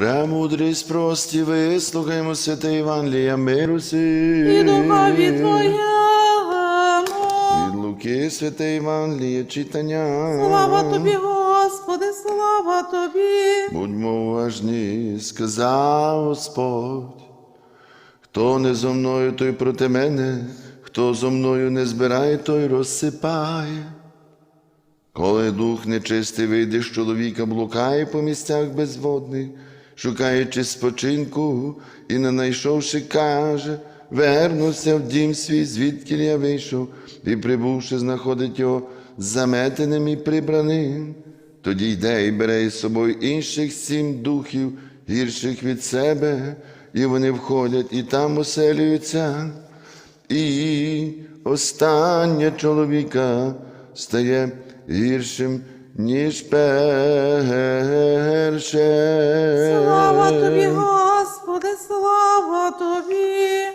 Премудрість прості, вислухаймо святе Євангелія миру і духові Твоєму. Від Луки святе Євангеліє читання. Слава Тобі, Господи, слава Тобі. Будьмо уважні, сказав Господь. Хто не зо мною, той проти мене, хто зо мною не збирає, той розсипає. Коли дух нечистий вийде з чоловіка, блукає по місцях безводних, шукаючи спочинку, і не знайшовши, каже, вернуся в дім свій, звідки я вийшов, і прибувши, знаходить його заметеним і прибраним. Тоді йде і бере із собою інших сім духів, гірших від себе, і вони входять і там оселюються. І останнє чоловіка стає гіршим, ніж перше. salva tua vida.